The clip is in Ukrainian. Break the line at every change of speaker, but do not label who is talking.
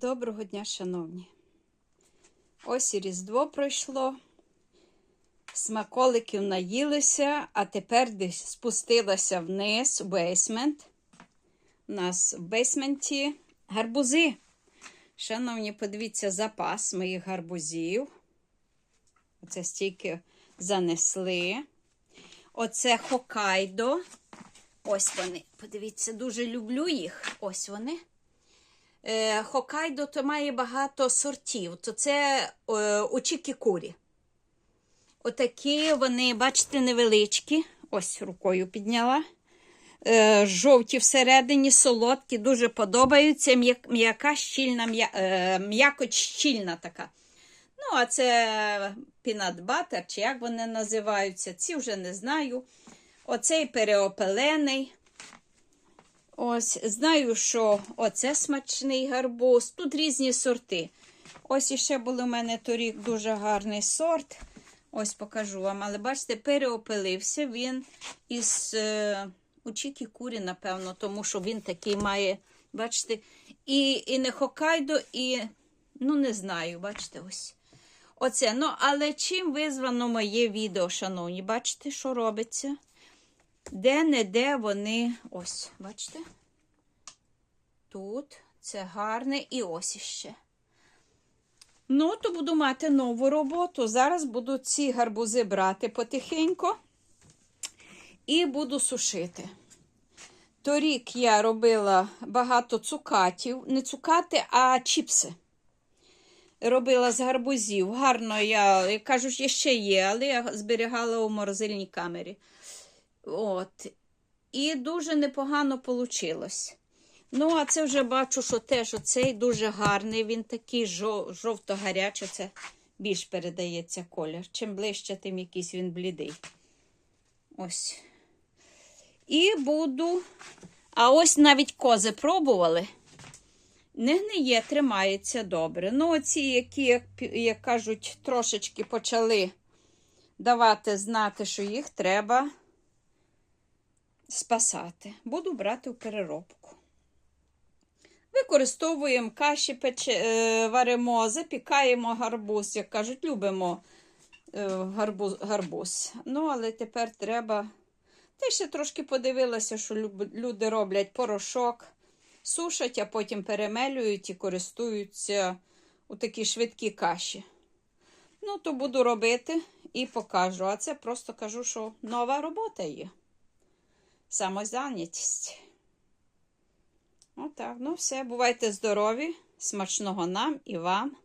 Доброго дня, шановні. Ось і Різдво пройшло. Смаколиків наїлися, а тепер десь спустилася вниз у бейсмент. У нас в бейсменті гарбузи. Шановні, подивіться запас моїх гарбузів. Оце стільки занесли. Оце Хокайдо. Ось вони. Подивіться, дуже люблю їх. Ось вони. Е, Хокайдо то має багато сортів. То це е, очіки. Отакі вони, бачите, невеличкі. Ось рукою підняла. Е, жовті всередині, солодкі, дуже подобаються. М'яка щільна, м'я- е, м'якоть щільна така. Ну, а це пінат батер, чи як вони називаються, ці вже не знаю. Оцей переопелений. Ось, знаю, що оце смачний гарбуз. Тут різні сорти. Ось іще був у мене торік дуже гарний сорт. Ось покажу вам. Але бачите, переопилився він із е, учіки курі, напевно, тому що він такий має, бачите, і, і не Хокайдо, і, ну, не знаю, бачите, ось. Оце. Ну, але чим визвано моє відео, шановні? Бачите, що робиться? Де-не-де вони. Ось, бачите? Тут це гарне і ось іще. Ну, то буду мати нову роботу. Зараз буду ці гарбузи брати потихеньку і буду сушити. Торік я робила багато цукатів, не цукати, а чіпси. Робила з гарбузів. Гарно я, кажуть, ще є, але я зберігала у морозильній камері. От. І дуже непогано вийшло. Ну, а це вже бачу, що теж оцей дуже гарний. Він такий жов- жовто-гарячий. Це більш передається колір. Чим ближче, тим якийсь він блідий. Ось. І буду. А ось навіть кози пробували. Не гниє, тримається добре. Ну, оці, які, як, як кажуть, трошечки почали давати знати, що їх треба спасати. Буду брати в переробку. Використовуємо каші, пече, е, варимо, запікаємо гарбуз, як кажуть, любимо е, гарбуз, гарбуз. Ну, але тепер треба. Та ще трошки подивилася, що люди роблять порошок, сушать, а потім перемелюють і користуються у такі швидкі каші. Ну, то буду робити і покажу. А це просто кажу, що нова робота є. Самозайнятість. Отак, ну все, бувайте здорові, смачного нам і вам.